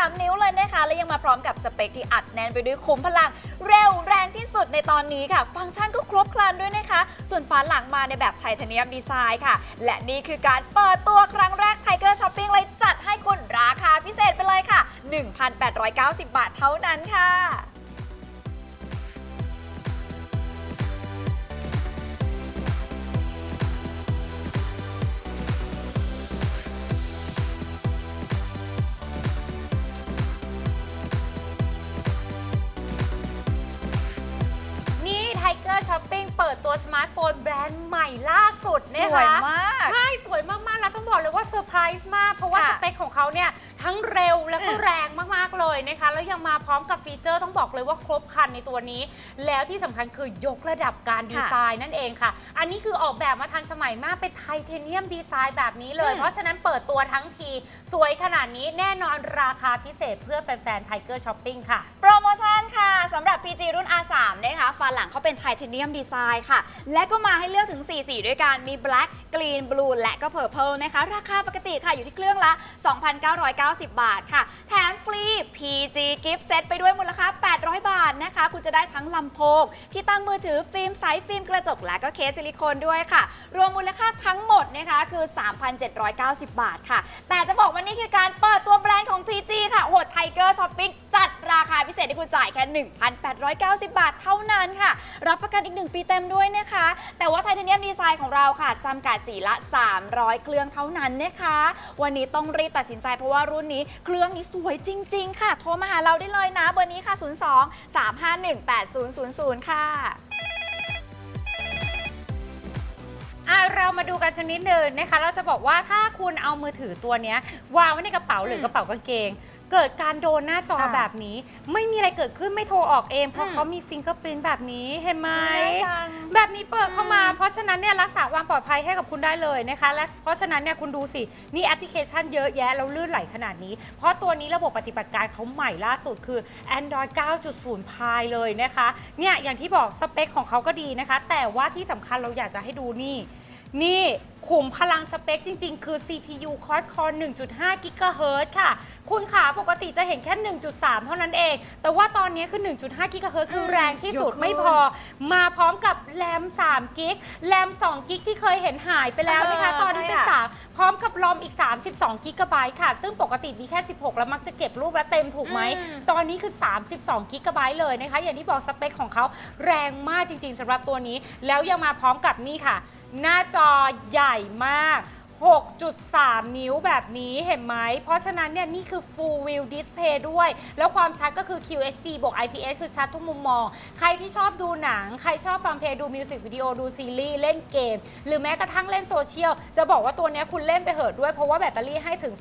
3 นิ้วเลยนะคะ และยังมาพร้อมกับสเปคที่อัดแน่นไปด้วยคุมพลัง เร็วแรงที่สุดในตอนนี้ค่ะ ฟังก์ชันก็ครบครันด้วยนะคะ ส่วนฝาหลังมาในแบบไทเทเนียมดีไซน์ค่ะ และนี่คือการเปิดตัวครั้งแรกไทเกอร์ช้อปปิ้งเลยจัดให้คุณราคาพิเศษไปเลยค่ะ 1,890 บาทเท่านั้นค่ะ มาร์ทโฟนแบรนด์ใหม่ล่าสุดสนะคะวยมาก ใช่สวยมากๆแล้วต้องบอกเลยว่าเซอร์ไพรส์มาก เพราะว่าค่ะสเปคของเขาเนี่ยทั้งเร็วแล้วก็อืมแรงมากๆเลยนะคะ แล้วยังมาพร้อมกับฟีเจอร์ต้องบอกเลยว่าครบครันในตัวนี้ แล้วที่สำคัญคือยกระดับการดีไซน์นั่นเองค่ะ อันนี้คือออกแบบมาทันสมัยมากเป็นไทเทเนียมดีไซน์แบบนี้เลย อืม เพราะฉะนั้นเปิดตัวทั้งที สวยขนาดนี้แน่นอนราคาพิเศษเพื่อแฟนๆไทเกอร์ช้อปปิ้งค่ะ โปรโมชั่น ค่ะสำหรับ PG รุ่น R3 นะคะฝาหลังเขาเป็นไทเทเนียมดีไซน์ค่ะ และก็มาให้เลือกถึง 4 สีด้วยกัน มี Black Green Blue และก็ Purple นะคะ ราคาปกติค่ะอยู่ที่เครื่องละ 2,990 บาทค่ะ แถมฟรี PG Gift Set ไปด้วยมูลค่า 800 บาทนะคะ คุณจะได้ทั้งลำโพง ที่ตั้งมือถือฟิล์มใสฟิล์มกระจกและก็เคสซิลิโคนด้วยค่ะ รวมมูลค่าทั้งหมดนะคะคือ 3,790 บาทค่ะ แต่จะบอกว่านี่คือการเปิดตัวแบรนด์ของ PG ค่ะโหดไทเกอร์ช้อปปิ้งจัด ราคาพิเศษที่คุณจ่ายแค่ 1,890 บาทเท่านั้นค่ะ รับประกันอีก 1 ปีเต็มด้วยนะคะ แต่ว่าไทเทเนียมดีไซน์ของเราค่ะจำกัดสีละ 300 เครื่องเท่านั้นนะคะ วันนี้ต้องรีบตัดสินใจเพราะว่ารุ่นนี้เครื่องนี้สวยจริง ๆ ค่ะ โทรมาหาเราได้เลยนะเบอร์นี้ค่ะ 02 351 8000 ค่ะอะเรามาดูกันชนิดหนึ่งนะคะ เราจะบอกว่าถ้าคุณเอามือถือตัวเนี้ยวางไว้ในกระเป๋าหรือมกระเป๋ากางเกง เกิดการโดนหน้าจอค่ะแบบนี้ ไม่มีอะไรเกิดขึ้นไม่โทรออกเอง เพราะอืมเขามีฟิงเกอร์ปรินแบบนี้เห็นไหมง่ายจังแบบนี้เปิดเข้ามาอืมเพราะฉะนั้นเนี่ยรักษาความปลอดภัยให้กับคุณได้เลยนะคะและเพราะฉะนั้นเนี่ยคุณดูสินี่แอปพลิเคชันเยอะแยะแล้วลื่นไหลขนาดนี้ เพราะตัวนี้ระบบปฏิบัติการเขาใหม่ล่าสุดคือ Android 9.0 Pie เลยนะคะเนี่ยอย่างที่บอกสเปคของเขาก็ดีนะคะ แต่ว่าที่สำคัญเราอยากจะให้ดูนี่ นี่ขุมพลังสเปคจริง ๆ คือ CPU Quad Core 1.5 GHz ค่ะ คุณขาปกติจะเห็นแค่ 1.3 เท่านั้นเอง แต่ว่าตอนนี้คือ 1.5 GHz คือแรงที่สุดเยอะขึ้นไม่พอ มาพร้อมกับแรม3กิกแรม2กิกที่เคยเห็นหายไปแล้วนะคะเออตอนนี้เป็นใช่ค่ะ3พร้อมกับรอมอีก 32กิกะไบต์ค่ะ ซึ่งปกติมีแค่ 16 แล้วมักจะเก็บรูปแล้วเต็มถูกไหมอืมตอนนี้คือ 32กิกะไบต์เลยนะคะ อย่างที่บอกสเปคของเขาแรงมากจริง ๆสำหรับตัวนี้ แล้วยังมาพร้อมกับนี่ค่ะ หน้าจอใหญ่มาก 6.3 นิ้วแบบนี้เห็นไหม เพราะฉะนั้นเนี่ยนี่คือ Full View Display ด้วย แล้วความชัดก็คือ QHD บวก IPS คือชัดทุกมุมมอง ใครที่ชอบดูหนัง ใครชอบฟังเพลงดูมิวสิกวิดีโอ ดูซีรีส์เล่นเกม หรือแม้กระทั่งเล่นโซเชียล จะบอกว่าตัวนี้คุณเล่นไปเหอะด้วย เพราะว่าแบตเตอรี่ให้ถึง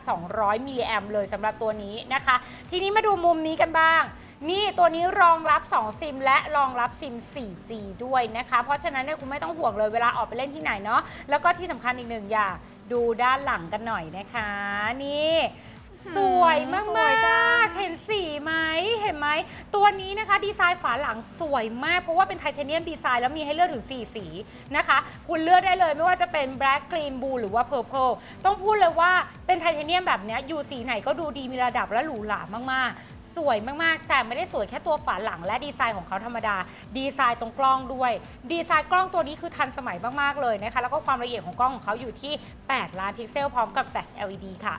3,200 มิลลิแอมเลยสำหรับตัวนี้นะคะ ทีนี้มาดูมุมนี้กันบ้าง นี่ตัวนี้รองรับ 2 ซิม และรองรับซิม 4G ด้วยนะคะ เพราะฉะนั้นเนี่ยคุณไม่ต้องห่วงเลยเวลาออกไปเล่นที่ไหนเนาะแล้วก็ที่สำคัญอีกหนึ่งอย่างดูด้านหลังกันหน่อยนะคะ นี่สวยมากสวยจังๆเห็นสีไหมเห็นไหม ตัวนี้นะคะดีไซน์ฝาหลังสวยมาก เพราะว่าเป็นไทเทเนียมดีไซน์แล้วมีให้เลือกถึง 4 สีนะคะ คุณเลือกได้เลยไม่ว่าจะเป็น black green blue หรือว่า purple ต้องพูดเลยว่าเป็นไทเทเนียมแบบเนี้ยอยู่สีไหนก็ดูดีมีระดับและหรูหรามากๆ สวยมากๆ แต่ไม่ได้สวยแค่ตัวฝาหลังและดีไซน์ของเขาธรรมดา ดีไซน์ตรงกล้องด้วย ดีไซน์กล้องตัวนี้คือทันสมัยมากๆเลยนะคะ แล้วก็ความละเอียดของกล้องของเขาอยู่ที่ 8 ล้านพิกเซลพร้อมกับแฟลช LED ค่ะ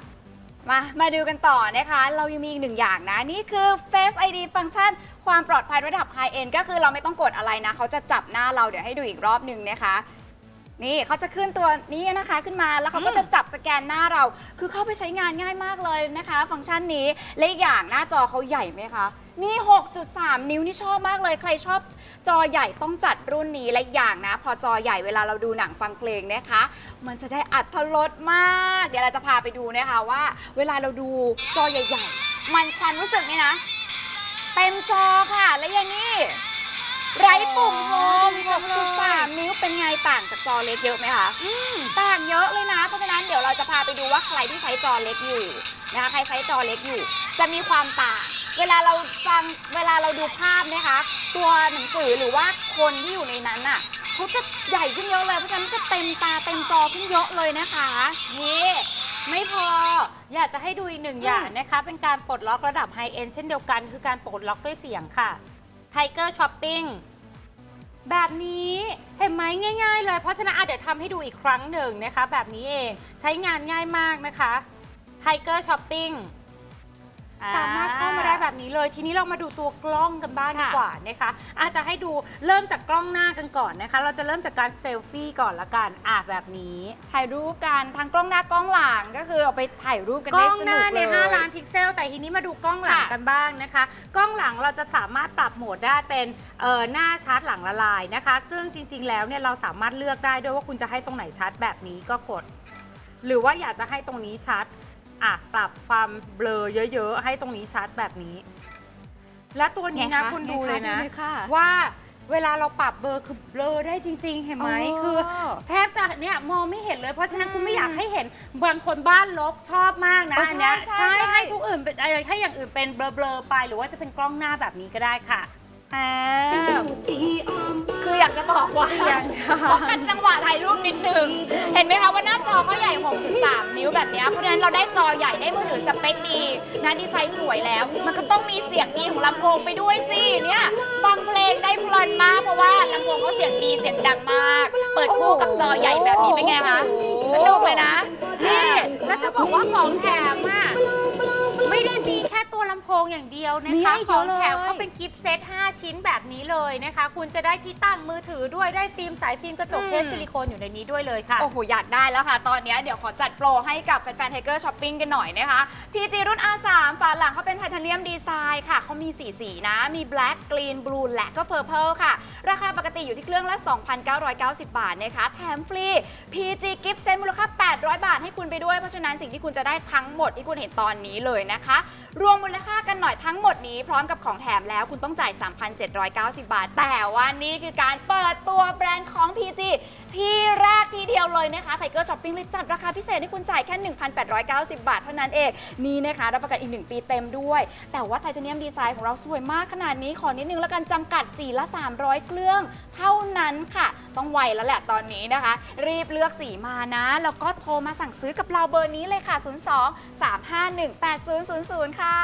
มา มาดูกันต่อนะคะ เรายังมีอีกหนึ่งอย่างนะ นี่คือ Face ID ฟังก์ชัน ความปลอดภัยระดับ High End ก็คือเราไม่ต้องกดอะไรนะ เขาจะจับหน้าเราเดี๋ยวให้ดูอีกรอบหนึ่งนะคะ นี่เขาจะขึ้นตัวนี้นะคะขึ้นมาแล้วเขาก็อืมจะจับสแกนหน้าเรา คือเข้าไปใช้งานง่ายมากเลยนะคะ ฟังก์ชันนี้และอีกอย่างหน้าจอเขาใหญ่ไหมคะ นี่ 6.3 นิ้วนี่ชอบมากเลย ใครชอบจอใหญ่ต้องจัดรุ่นนี้และอีกอย่างนะ พอจอใหญ่เวลาเราดูหนังฟังเพลงนะคะ มันจะได้อัดทรสมาก เดี๋ยวเราจะพาไปดูนะคะว่า เวลาเราดูจอใหญ่ ๆ มันความรู้สึกนี่นะเต็มจอค่ะและอย่างนี้ ไร้ปุ่มโฮมอ๋อดีจังเลย6.3 นิ้วเป็นไงต่างจากจอเล็กเยอะไหมคะ ต่างเยอะเลยนะ เพราะฉะนั้นเดี๋ยวเราจะพาไปดูว่าใครที่ใช้จอเล็กอยู่นะคะใครใช้จอเล็กอยู่ จะมีความต่าง เวลาเราฟังเวลาเราดูภาพนะคะ ตัวหนังสือหรือว่าคนที่อยู่ในนั้นอะเขาจะใหญ่ขึ้นเยอะเลยเพราะฉะนั้นจะเต็มตาเต็มจอขึ้นเยอะเลยนะคะนี่ไม่พออยากจะให้ดูอีกหนึ่งอย่างนะคะ เป็นการปลดล็อกระดับไฮเอ็นเช่นเดียวกัน คือการปลดล็อกด้วยเสียงค่ะ Tiger Shopping แบบนี้เห็นไหมง่าย ๆ เลยเพราะฉะนั้นเดี๋ยวทำให้ดูอีกครั้งหนึ่งนะคะ แบบนี้เองใช้งานง่ายมากนะคะ Tiger Shopping สามารถเข้ามาได้แบบนี้เลย ทีนี้เรามาดูตัวกล้องกันบ้างดีค่ะกว่านะคะ อาจจะให้ดูเริ่มจากกล้องหน้ากันก่อนนะคะ เราจะเริ่มจากการเซลฟี่ก่อนละกันอะแบบนี้ถ่ายรูปกันทั้งกล้องหน้ากล้องหลังก็คือเอาไปถ่ายรูปกันกล้ได้องสหนุน้ากเลเนี่ยย5ล้านพิกเซล แต่ทีนี้มาดูกล้องหลังค่ะ กันบ้างนะคะ กล้องหลังเราจะสามารถปรับโหมดได้เป็นเอ่อหน้าชาร์จหลังละลายนะคะ ซึ่งจริงๆแล้วเนี่ยเราสามารถเลือกได้ด้วยว่าคุณจะให้ตรงไหนชาร์จแบบนี้ก็กด หรือว่าอยากจะให้ตรงนี้ชาร์จ อะปรับความเบลอเยอะ ๆ ให้ตรงนี้ชาร์จแบบนี้ และตัวนี้นะไงคะคุณดูเลยนะ ไงคะดูเลยค่ะว่าเวลาเราปรับเบลอร์คือเบลอได้จริง ๆ เห็นไหมอ๋อคือ แทบจะเนี่ยมองไม่เห็นเลยเพราะฉะนั้นคุณไม่อยากให้เห็นบางคนบ้านลกชอบมากนะเอออันเนี้ยใช่ใช่ใช่ ให้ทุกอื่นเป็นเอ่อให้อย่างอื่นเป็นเบลอๆไป หรือว่าจะเป็นกล้องหน้าแบบนี้ก็ได้ค่ะ อ่าคืออยากจะบอกว่าขอกันจังหวะถ่ายรูปนิดนึง เห็นไหมคะว่าหน้าจอเขาใหญ่ 6.3 นิ้วแบบเนี้ยเพราะฉะนั้นเราได้จอใหญ่ได้มือถือสเปคดีนะดีไซน์สวยแล้ว มันก็ต้องมีเสียงดีของลำโพงไปด้วยสิเนี่ยฟังเพลงได้เพลินมากเพราะว่าลำโพงเขาเสียงดีเสียงดังมาก เปิดคู่กับจอใหญ่แบบนี้เป็นไงคะสนุกเลยนะนี่แล้วจะบอกว่าของแถมอะไม่ อย่างเดียวนะมีคะให้ขเยออะงเลยแถมก็เป็นกิฟต์เซต 5 ชิ้นแบบนี้เลยนะคะ คุณจะได้ที่ตั้งมือถือด้วยได้ฟิล์มสายฟิล์มกระจกอืมเคสซิลิโคนอยู่ในนี้ด้วยเลยค่ะ โอ้โห อยากได้แล้วค่ะ ตอนนี้เดี๋ยวขอจัดโปรให้กับแฟนๆไทเกอร์ช้อปปิ้งกันหน่อยนะคะ PG รุ่น R3 ฝาหลังเขาเป็นไทเทเนียมดีไซน์ค่ะ เขามี 4 สีนะ มี Black Green Blue และก็ Purple ค่ะ ราคาปกติอยู่ที่เครื่องละ 2,990 บาทนะคะ แถมฟรี PG Gift Set มูลค่า 800 บาทให้คุณไปด้วย เพราะฉะนั้นสิ่งที่คุณจะได้ทั้งหมดที่คุณเห็นตอนนี้เลยนะคะ รวมมูลค่ากันหน่อยทั้งหมดนี้พร้อมกับของแถมแล้วคุณต้องจ่าย 3,790 บาท แต่ว่านี่คือการเปิดตัวแบรนด์ของ PG ที่แรกทีเดียวเลยนะคะไทเกอร์ช้อปปิ้งเลยจัดราคาพิเศษให้คุณจ่ายแค่ 1,890 บาท เท่านั้นเอง นี่นะคะรับประกันอีก 1 ปีเต็มด้วย แต่ว่าไทเทเนียมดีไซน์ของเราสวยมากขนาดนี้ขอนิดนึงแล้วกันจำกัดสีละ 300 เครื่อง เท่านั้นค่ะ ต้องไวแล้วแหละตอนนี้นะคะ รีบเลือกสีมานะ แล้วก็โทรมาสั่งซื้อกับเราเบอร์นี้เลยค่ะ 02 351 8000 ค่ะ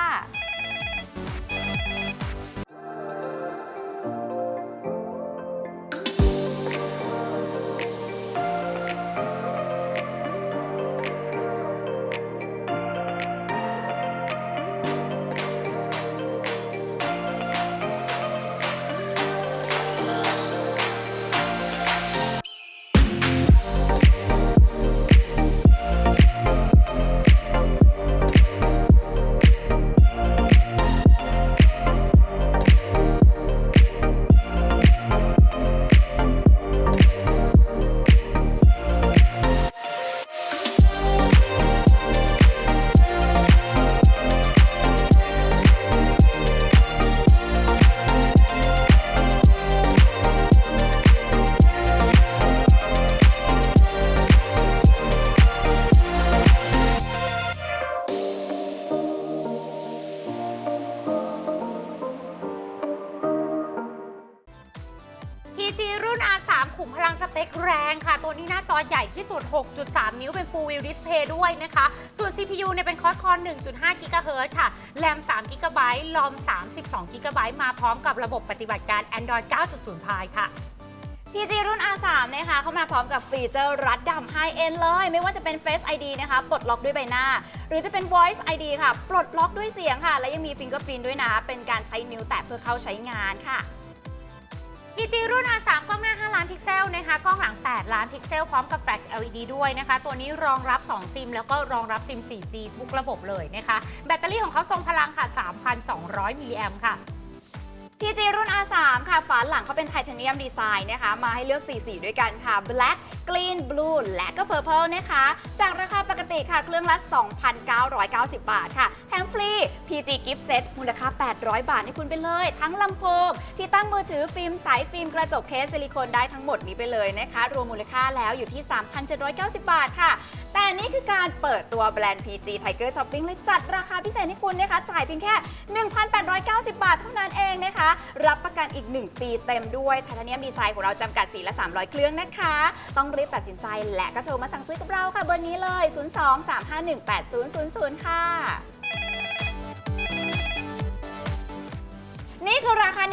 แรงค่ะ ตัวนี้หน้าจอใหญ่ที่สุด 6.3 นิ้วเป็น Full View Display ด้วยนะคะ ส่วน CPU เนี่ยเป็นคอร์สคอน1.5 GHz ค่ะ แรม3 GB ลอม 32 GB มาพร้อมกับระบบปฏิบัติการ Android 9.0 Pie ค่ะ PG รุ่น R3 นะคะเข้ามาพร้อมกับฟีเจอร์รัดดำ High End เลย ไม่ว่าจะเป็น Face ID นะคะ ปลดล็อกด้วยใบหน้า หรือจะเป็น Voice ID ค่ะ ปลดล็อกด้วยเสียงค่ะ และยังมี Fingerprint ด้วยนะ เป็นการใช้นิ้วแตะเพื่อเข้าใช้งานค่ะ ทีจีรุ่น R3 กล้องหน้า 5 ล้านพิกเซลนะคะกล้องหลัง 8 ล้านพิกเซล พร้อมกับแฟลช LED ด้วยนะคะ ตัวนี้รองรับ 2 ซิม แล้วก็รองรับซิม 4G ทุกระบบเลยนะคะ แบตเตอรี่ของเขาทรงพลังค่ะ 3,200 มิลลิแอมค่ะ PG รุ่น R3 ค่ะ ฝาหลังเขาเป็นไทเทเนียมดีไซน์นะคะ มาให้เลือก 4 สีด้วยกันค่ะ Black กรีนบลูและก็เพอร์เพลนะคะ จากราคาปกติค่ะเครื่องละ 2,990 บาทค่ะ แถมฟรี PG Gift Set มูลค่า 800 บาทให้คุณไปเลย ทั้งลำโพง ที่ตั้งมือถือฟิล์ม สายฟิล์มกระจกเคสซิลิโคนได้ทั้งหมดนี้ไปเลยนะคะ รวมมูลค่าแล้วอยู่ที่ 3,790 บาทค่ะ แต่นี่คือการเปิดตัวแบรนด์ PG Tiger Shopping เลยจัดราคาพิเศษให้คุณนะคะ จ่ายเพียงแค่ 1,890 บาทเท่านั้นเองนะคะ รับประกันอีก 1 ปีเต็มด้วยไทเทเนียมดีไซน์ของเราจำกัดสีละ 300 เครื่องนะคะ ต้องรีบตัดสินใจและก็โทรมาสั่งซื้อกับเราค่ะเบอร์นี้เลย 02-351-8000 ค่ะ นี่คือราคา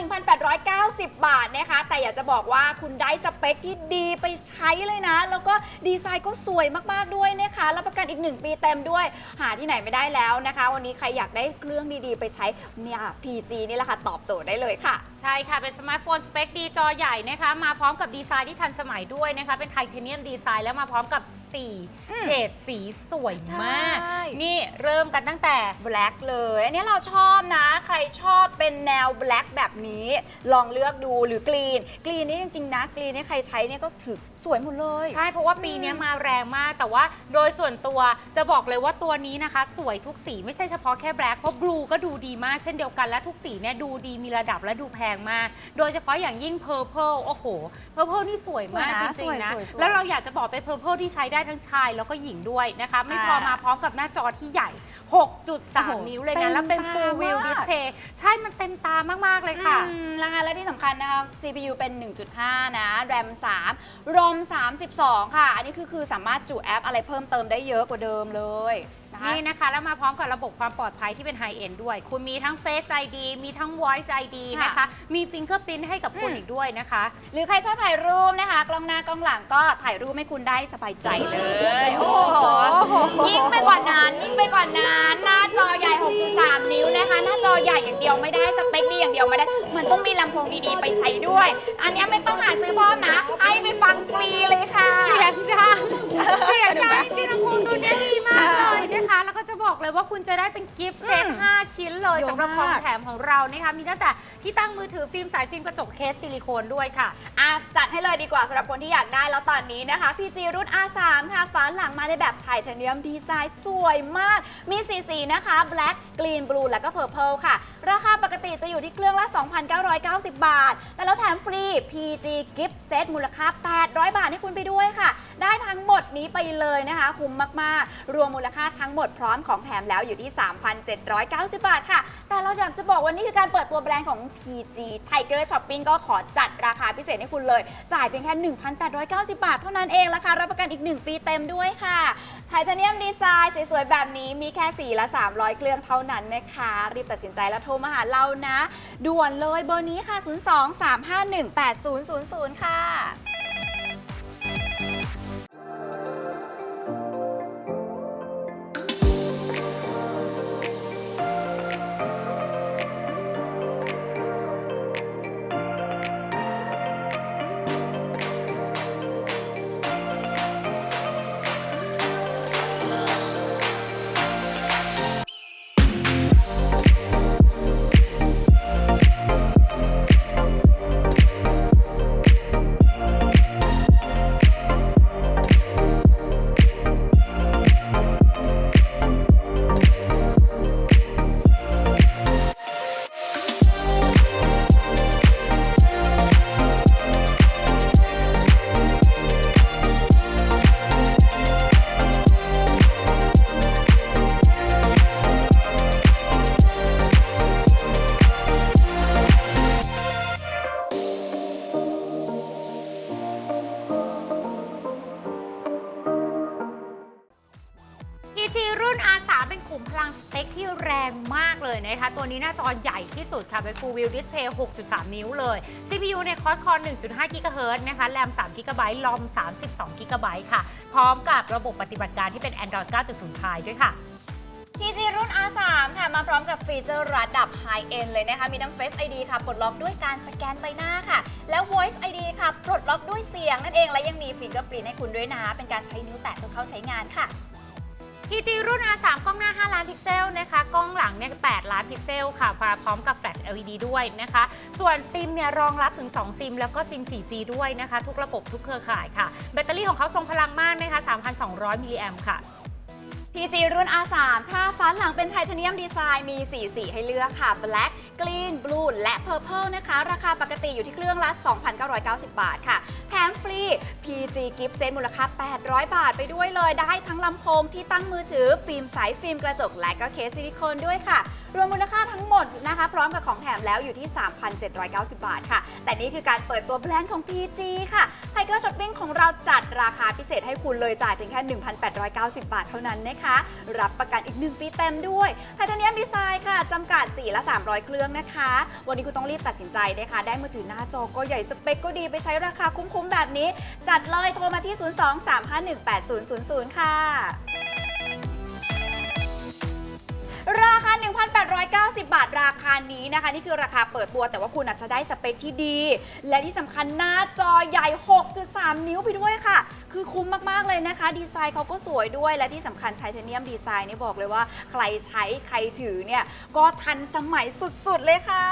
1,890 บาทนะคะ แต่อยากจะบอกว่าคุณได้สเปคที่ดีไปใช้เลยนะ แล้วก็ดีไซน์ก็สวยมากๆด้วยนะคะรับประกันอีก 1 ปีเต็มด้วย หาที่ไหนไม่ได้แล้วนะคะ วันนี้ใครอยากได้เครื่องดีๆ ไปใช้เนี่ย PG นี่แหละค่ะ ตอบโจทย์ได้เลยค่ะ ใช่ค่ะ เป็นสมาร์ทโฟนสเปคดีจอใหญ่นะคะ มาพร้อมกับดีไซน์ที่ทันสมัยด้วยนะคะ เป็นไทเทเนียมดีไซน์แล้วมาพร้อมกับ สีเฉดสีสวยมาก ใช่ นี่เริ่มกันตั้งแต่ Black เลย อันนี้เราชอบนะ ใครชอบเป็นแนว Black แบบนี้ ลองเลือกดูหรือกรีน กรีนนี่จริง ๆ นะกรีนนี่ใครใช้เนี่ยก็ถือสวยหมดเลย ใช่ เพราะว่าปีนี้มาแรงมาก แต่ว่าโดยส่วนตัวจะบอกเลยว่าตัวนี้นะคะ สวยทุกสีไม่ใช่เฉพาะแค่แบล็คเพราะบลูก็ดูดีมากเช่นเดียวกันและทุกสีเนี่ยดูดีมีระดับและดูแพงมาก โดยเฉพาะอย่างยิ่ง Purple โอ้โห Purple นี่สวยมากจสวยนะริงๆนะ สวยสวย แล้วเราอยากจะบอกเป็น Purple ที่ใช้ได้ทั้งชายแล้วก็หญิงด้วยนะคะ ไม่พออ่ามมาพร้อมกับหน้าจอที่ใหญ่โอ้โห6.3 นิ้วเลยเต็นะมแล้วเป็นตา Full View มาก Display ใช่มันเต็มตามาก ๆ เลยค่ะอืมนะคะและที่สำคัญนะคะ CPU เป็น 1.5 นะ RAM 3 ROM 32 ค่ะ อันนี้คือคือสามารถจุแอปอะไรเพิ่มเติมได้เยอะกว่าเดิมเลยนะ คะ นี่นะคะ แล้วมาพร้อมกับระบบความปลอดภัยที่เป็นไฮเอ็นด้วย คุณมีทั้ง Face ID มีทั้ง Voice ID ค่ะนะคะ มี Fingerprint ให้กับคุณอืม อีกด้วยนะคะ หรือใครชอบถ่ายรูปนะคะ กล้องหน้ากล้องหลังก็ถ่ายรูปให้คุณได้สบายใจเลย โอ้โห ยิ่งไปกว่านั้นยิ่งไปกว่านั้นหน้าจอใหญ่ 6.3 นิ้วนะคะ หน้าจอใหญ่อย่างเดียวไม่ได้สเปคดีอย่างเดียวไม่ได้ มันต้องมีลำโพงดีๆไปใช้ด้วย อันเนี้ยไม่ต้องหาซื้อเพิ่มนะ ให้ไปฟังฟรีเลยค่ะ เสียงดังเสียงดังจริงๆนะคุณตัวเนี้ยดีมากเลย นะคะ แล้วก็จะบอกเลยว่าคุณจะได้เป็นกิฟต์เซตอืม5ชิ้นเลยเยอะสำหรับมากของแถมของเรานะคะ มีตั้งแต่ที่ตั้งมือถือฟิล์มสายฟิล์มกระจกเคสซิลิโคนด้วยค่ะ อะจัดให้เลยดีกว่าสำหรับคนที่อยากได้แล้วตอนนี้นะคะ PG รุ่น R3 ค่ะฝาหลังมาในแบบไทเทเนียมดีไซน์สวยมาก มีสีสีนะคะ Black Green Blue แล้วก็ Purple ค่ะราคาปกติจะอยู่ที่เครื่องละ 2,990 บาท แต่เราแถมฟรี PG Gift Set มูลค่า 800 บาทให้คุณไปด้วยค่ะ ได้ทั้งหมดนี้ไปเลยนะคะ คุ้มมาก ๆ รวมมูลค่าทั้งหมดพร้อมของแถมแล้วอยู่ที่ 3,790 บาทค่ะ เราอยากจะบอกว่านี่คือการเปิดตัวแบรนด์ของ PG Tiger Shopping ก็ขอจัดราคาพิเศษให้คุณเลย จ่ายเพียงแค่ 1,890 บาทเท่านั้นเองราคารับประกันอีก 1 ปีเต็มด้วยค่ะไทเทเนียมดีไซน์สวยๆ แบบนี้มีแค่สีละ 300 เครื่องเท่านั้นนะคะ รีบตัดสินใจแล้วโทรมาหาเรานะ ด่วนเลยเบอร์นี้ค่ะ 02-351-8000 ค่ะ PG รุ่น R3 เป็นขุมพลังสเปคที่แรงมากเลยนะคะ ตัวนี้หน้าจอใหญ่ที่สุดค่ะ เป็น Full View Display 6.3 นิ้วเลย CPU ในคอร์สคอร์1.5 GHz นะคะ แรม3 GB ลอม 32 GB ค่ะ พร้อมกับระบบปฏิบัติการที่เป็น Android 9.0 Pie ด้วยค่ะ PG รุ่น R3 ค่ะ มาพร้อมกับฟีเจอร์ระดับ High End เลยนะคะ มีทั้ง Face ID ค่ะ ปลดล็อกด้วยการสแกนใบหน้าค่ะ แล้ว Voice ID ค่ะ ปลดล็อกด้วยเสียงนั่นเอง และยังมี Fingerprint ให้คุณด้วยนะ เป็นการใช้นิ้วแตะเพื่อเข้าใช้งานค่ะ PG รุ่น R3 กล้องหน้า 5 ล้านพิกเซลนะคะ กล้องหลังเนี่ย8ล้านพิกเซลค่ะพร้อมกับแฟลช LED ด้วยนะคะ ส่วนซิมเนี่ยรองรับถึง 2 ซิม แล้วก็ซิม 4G ด้วยนะคะ ทุกระบบทุกเครือข่ายค่ะ แบตเตอรี่ของเขาทรงพลังมากนะคะ 3,200 มิลลิแอมค่ะ PG รุ่น R3 ค่ะฝาหลังเป็นไทเทเนียมดีไซน์มี 4 สีให้เลือกค่ะ Black Green Blue และ Purple นะคะ ราคาปกติอยู่ที่เครื่องละ 2,990 บาทค่ะ แถมฟรี PG Gift Set มูลค่า 800 บาทไปด้วยเลย ได้ทั้งลำโพงที่ตั้งมือถือ ฟิล์มใส ฟิล์มกระจก และก็เคสซิลิโคนด้วยค่ะ รวมมูลค่าทั้งหมดนะคะ พร้อมกับของแถมแล้วอยู่ที่ 3,790 บาทค่ะ แต่นี่คือการเปิดตัวแบรนด์ของ PG ค่ะไทเกอร์ช้อปปิ้งของเราจัดราคาพิเศษให้คุณเลยจ่ายเพียงแค่ 1,890 บาทเท่านั้นนะคะรับประกันอีก 1 ปีเต็มด้วยไทเทเนียมดีไซน์ค่ะจำกัดสีละ300 เครื่องนะคะ วันนี้คุณต้องรีบตัดสินใจนะคะ ได้มือถือหน้าจอก็ใหญ่สเปคก็ดีไปใช้ราคาคุ้มๆแบบนี้ จัดเลยโทรมาที่ 023518000 ค่ะ ราคา 1,890 บาทราคานี้นะคะ นี่คือราคาเปิดตัวแต่ว่าคุณอาจจะได้สเปคที่ดี และที่สำคัญหน้าจอใหญ่ 6.3 นิ้วไปด้วยค่ะ คือคุ้มมากๆเลยนะคะ ดีไซน์เขาก็สวยด้วย และที่สำคัญไทเทเนียมดีไซน์นี่บอกเลยว่า ใครใช้ใครถือเนี่ยก็ทันสมัยสุดๆเลยค่ะ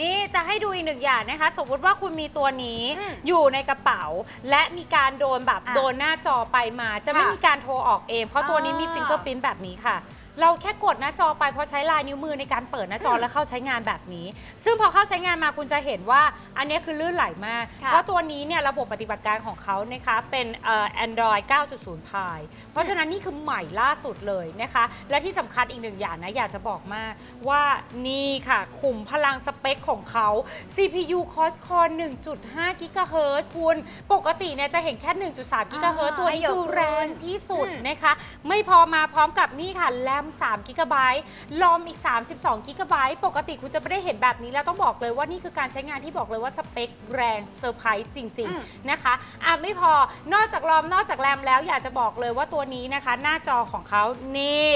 นี่จะให้ดูอีกหนึ่งอย่างนะคะ สมมติว่าคุณมีตัวนี้อืมอยู่ในกระเป๋า และมีการโดนแบบอะโดนหน้าจอไปมา จะไม่ค่ะมีการโทรออกเอง เพราะตัวนี้มีอ่าฟิงเกอร์พิ้นแบบนี้ค่ะ เราแค่กดหน้าจอไปเพราะใช้ลายนิ้วมือในการเปิดหน้าจออืมแล้วเข้าใช้งานแบบนี้ ซึ่งพอเข้าใช้งานมาคุณจะเห็นว่าอันนี้คือลื่นไหลมาก ค่ะเพราะตัวนี้เนี่ยระบบปฏิบัติการของเขานะคะเป็นเอ่อ Android 9.0 Pie เพราะฉะนั้นนี่คือใหม่ล่าสุดเลยนะคะ และที่สำคัญอีกหนึ่งอย่างนะอยากจะบอกมากว่านี่ค่ะขุมพลังสเปคของเขา CPU Quad-Core 1.5 GHz คุณปกติเนี่ยจะเห็นแค่ 1.3 GHz ตัวนี้เยอะคือแรงที่สุดอืมนะคะ ไม่พอมาพร้อมกับนี่ค่ะแรม3 GB ลอมอีก 32 GB ปกติคุณจะไม่ได้เห็นแบบนี้แล้วต้องบอกเลยว่านี่คือการใช้งานที่บอกเลยว่าสเปคแรงเซอร์ไพรส์จริง ๆ นะคะอะไม่พอนอกจากรอมนอกจากแรมแล้วอยากจะบอกเลยว่าตัวนี้นะคะ หน้าจอของเขานี่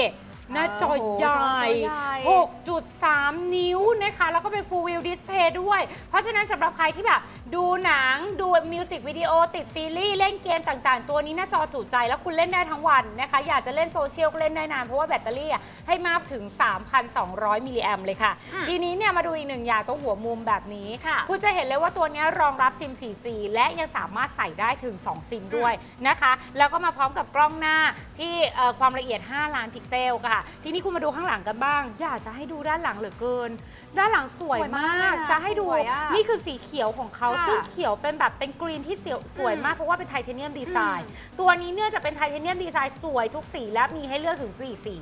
หน้าจอโอ้โหใหญ่จอใหญ่6.3 นิ้วนะคะ แล้วก็เป็น Full View Display ด้วย เพราะฉะนั้นสำหรับใครที่แบบดูหนังดูมิวสิกวิดีโอติดซีรีส์เล่นเกมต่างๆ ตัวนี้หน้าจอจุใจแล้วคุณเล่นได้ทั้งวันนะคะ อยากจะเล่นโซเชียลก็เล่นได้นาน เพราะว่าแบตเตอรี่อะให้มากถึง 3,200 มิลลิแอมเลยค่ะ อืมทีนี้เนี่ยมาดูอีกหนึ่งอย่างตรงหัวมุมแบบนี้ค่ะคุณจะเห็นเลยว่าตัวเนี้ยรองรับซิม 4G และยังสามารถใส่ได้ถึง 2 ซิมด้วยนะคะ แล้วก็มาพร้อมกับกล้องหน้า ที่เอ่อความละเอียด 5 ล้านพิกเซลค่ะ ทีนี้คุณมาดูข้างหลังกันบ้าง อยากจะให้ดูด้านหลังเหลือเกิน ด้านหลังสวยสวยมามากกเลยนะจะให้ดูสวยอะนี่คือสีเขียวของเขาค่ะซึ่งเขียวเป็นแบบเป็นกรีนที่เสียวสวยมากเพราะว่าเป็นไทเทเนียมดีไซน์ ตัวนี้เนื่องจากเป็นไทเทเนียมดีไซน์สวยทุกสีและมีให้เลือกถึง 4 สี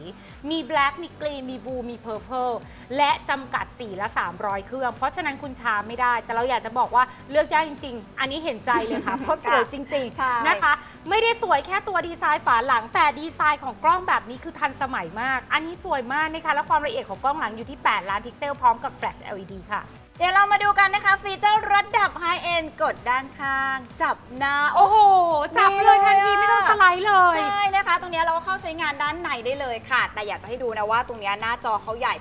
มีแบล็กมีกรีนมีบลูมีเพอร์เพลและจำกัดสีละ 300 เครื่อง เพราะฉะนั้นคุณช้าไม่ได้ แต่เราอยากจะบอกว่าเลือกยากจริง ๆ อันนี้เห็นใจเลยค่ะเพราะสวยจริงใช่ ๆนะคะ ไม่ได้สวยแค่ตัวดีไซน์ฝาหลัง แต่ดีไซน์ของกล้องแบบนี้คือทันสมัยมาก อันนี้สวยมากนะคะและความละเอียดของกล้องหลังอยู่ที่ 8 ล้านพิกเซลพร้อมกับแฟลช LED ค่ะ เดี๋ยวเรามาดูกันนะคะ ฟีเจอร์ระดับไฮเอ็นกดด้านข้าง จับหน้า โอ้โห จับไปเลยทันทีไม่ต้องสไลด์เลย ใช่นะคะ ตรงเนี้ยเราก็เข้าใช้งานด้านในได้เลยค่ะ แต่อยากจะให้ดูนะว่าตรงเนี้ยหน้าจอเขาใหญ่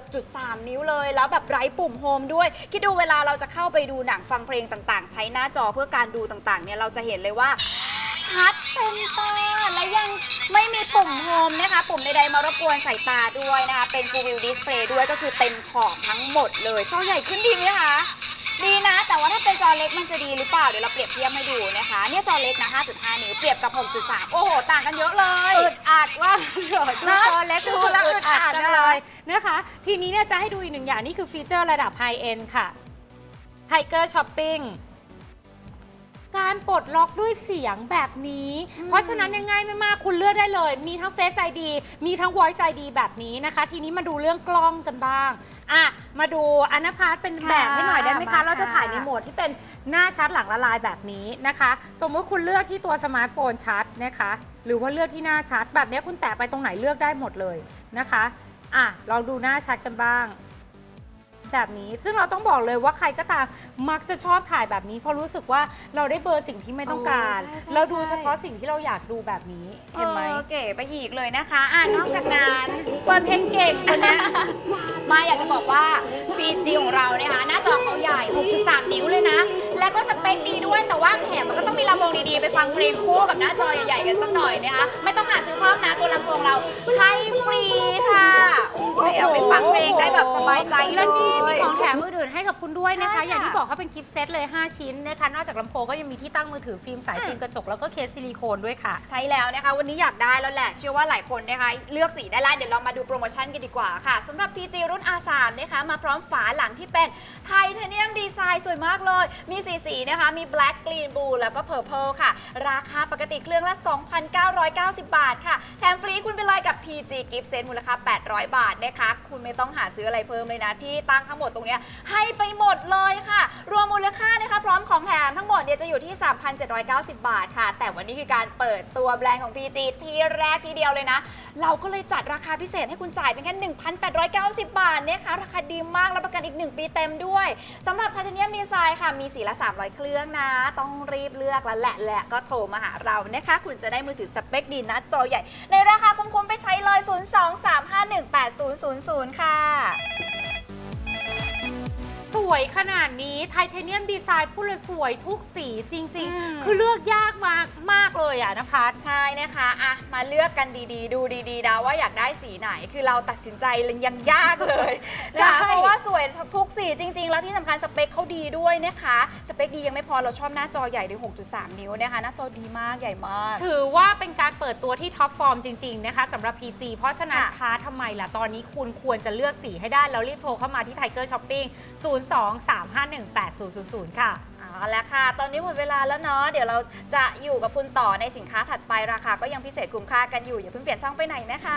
6.3 นิ้วเลย แล้วแบบไร้ปุ่มโฮมด้วย คิดดูเวลาเราจะเข้าไปดูหนังฟังเพลงต่างๆ ใช้หน้าจอเพื่อการดูต่างๆเนี่ยเราจะเห็นเลยว่า ชัดเต็มตาและยังไม่มีปุ่มโฮมนะคะ ปุ่มใดๆมารบกวนสายตาด้วยนะคะ เป็น Full View Display ด้วยก็คือเต็มขอบทั้งหมดเลยจอใหญ่ขึ้นดีไหมคะ ดีนะ แต่ว่าถ้าเป็นจอเล็กมันจะดีหรือเปล่า เดี๋ยวเราเปรียบเทียบให้ดูนะคะ เนี่ยจอเล็กนะ 5.5 นิ้ว เปรียบกับ 6.3 โอ้โห ต่างกันเยอะเลย อึดอัดว่าเดี๋ยวดูนะจอเล็กดูดูแล้แล้ววอึอึดดอัอัดดจังนะเลยนะคะ ทีนี้เนี่ยจะให้ดูอีกหนึ่งอย่างนี่คือฟีเจอร์ระดับไฮเอ็นค่ะ Tiger Shopping การปลดล็อกด้วยเสียงแบบนี้ เพราะฉะนั้นยังง่ายไม่มากคุณเลือกได้เลย มีทั้ง Face ID มีทั้ง Voice ID แบบนี้นะคะ ทีนี้มาดูเรื่องกล้องกันบ้างอะมาดูอนาพาร์ตเป็นแบบให้หน่อยได้ไหมมาคะ ค่ะ เราจะถ่ายในโหมดที่เป็นหน้าชัดหลังละลายแบบนี้นะคะ สมมุติคุณเลือกที่ตัวสมาร์ทโฟนชัดนะคะ หรือว่าเลือกที่หน้าชัด แบบนี้คุณแตะไปตรงไหนเลือกได้หมดเลยนะคะอะลองดูหน้าชัดกันบ้าง แบบนี้ ซึ่งเราต้องบอกเลยว่าใครก็ตามมักจะชอบถ่ายแบบนี้ เพราะรู้สึกว่าเราได้เบอร์สิ่งที่ไม่ต้องการโอ้ใช่ใช่เราดูใช่ เฉพาะสิ่งที่เราอยากดูแบบนี้เห็นไหมออเก๋ไปอีกเลยนะคะอ่านอกจากนั้นเปิดเพลงเก่งคนนี้มาอยากจะบอกว่า PG ของเราเนี่ยค่ะหน้าจอเขาใหญ่ 6.3 นิ้วเลยนะ และก็สเปคดีด้วยแต่ว่าแถมมันก็ต้องมีลำโพงดีๆ ไปฟังเพลงคู่กับหน้าจอใหญ่ๆกันสักหน่อยนะคะ ไม่ต้องหาซื้อเพิ่มนะตัวลำโพงเราให้ฟรีค่ะโอ้ โหยเอาไปฟังเพลงได้แบบสบายใจแล้วนี่เลมีย ของแถมอื่นๆให้กับคุณด้วยนะคะ ใช่ค่ะ อย่างที่บอกเขาเป็นกิฟต์เซตเลย 5 ชิ้นนะคะนอกจากลำโพงก็ยังมีที่ตั้งมือถือฟิล์มสายฟิล์มกระจกแล้วก็เคสซิลิโคนด้วยค่ะ ใช่แล้วนะคะ วันนี้อยากได้แล้วแหละ เชื่อว่าหลายคนนะคะ เลือกสีได้แล้วเดี๋ยวเรามาดูโปรโมชั่นกันดีกว่าค่ะสำหรับ PG รุ่น R3 นะคะ มาพร้อมฝาหลังที่เป็นไทเทเนียมดีไซน์สวยมากเลย มีสีสีนะคะ มี black green blue แล้วก็ purple ค่ะ ราคาปกติเครื่องละ 2,990 บาทค่ะ แถมฟรีคุณไปเลยกับ PG Gift Set มูลค่า 800 บาทนะคะคุณไม่ต้องหาซื้ออะไรเพิ่มเลยนะ ที่ตั้งทั้งหมดตรงเนี้ยให้ไปหมดเลยค่ะ รวมมูลค่านะคะ พร้อมของแถมทั้งหมดเนี่ยจะอยู่ที่ 3,790 บาทค่ะ แต่วันนี้คือการเปิดตัวแบรนด์ของ PG ที่แรกทีเดียวเลยนะ เราก็เลยจัดราคาพิเศษให้คุณจ่ายเป็นแค่1,890 บาทเนี่ยค่ะราคาดีมากรับประกันอีก 1 ปีเต็มด้วยสำหรับไทเทเนียมดีไซน์ค่ะมีสีละ 300 เครื่องนะ ต้องรีบเลือกแล้วแหละและก็โทรมาหาเรานะคะ คุณจะได้มือถือสเปคดีนะจอใหญ่ ในราคาคุ้มๆไปใช้เลย0 0 ค่ะ สวยขนาดนี้ไทเทเนียมดีไซน์พูดเลยสวยทุกสีจริง อืม ๆ คือเลือกยากมากมากเลยอะนภัสใช่นะคะอะมาเลือกกันดีๆ ดูดีๆนะว่าอยากได้สีไหน คือเราตัดสินใจยังยากเลยนะใช่คะเพราะว่าสวยทุกสีจริง ๆ แล้วที่สำคัญสเปคเขาดีด้วยนะคะ สเปคดียังไม่พอเราชอบหน้าจอใหญ่ถึง6.3 นิ้วนะคะ หน้าจอดีมากใหญ่มาก ถือว่าเป็นการเปิดตัวที่ท็อปฟอร์มจริง ๆ นะคะสำหรับ PG เพราะฉะนั้นค่ะช้าทำไมล่ะ ตอนนี้คุณควรจะเลือกสีให้ได้ แล้วรีบโทรเข้ามาที่ Tiger Shopping 023518000 ค่ะ เอาละค่ะ ตอนนี้หมดเวลาแล้วเนาะ เดี๋ยวเราจะอยู่กับคุณต่อในสินค้าถัดไปราคาก็ยังพิเศษคุ้มค่ากันอยู่ อย่าเพิ่งเปลี่ยนช่องไปไหนนะคะ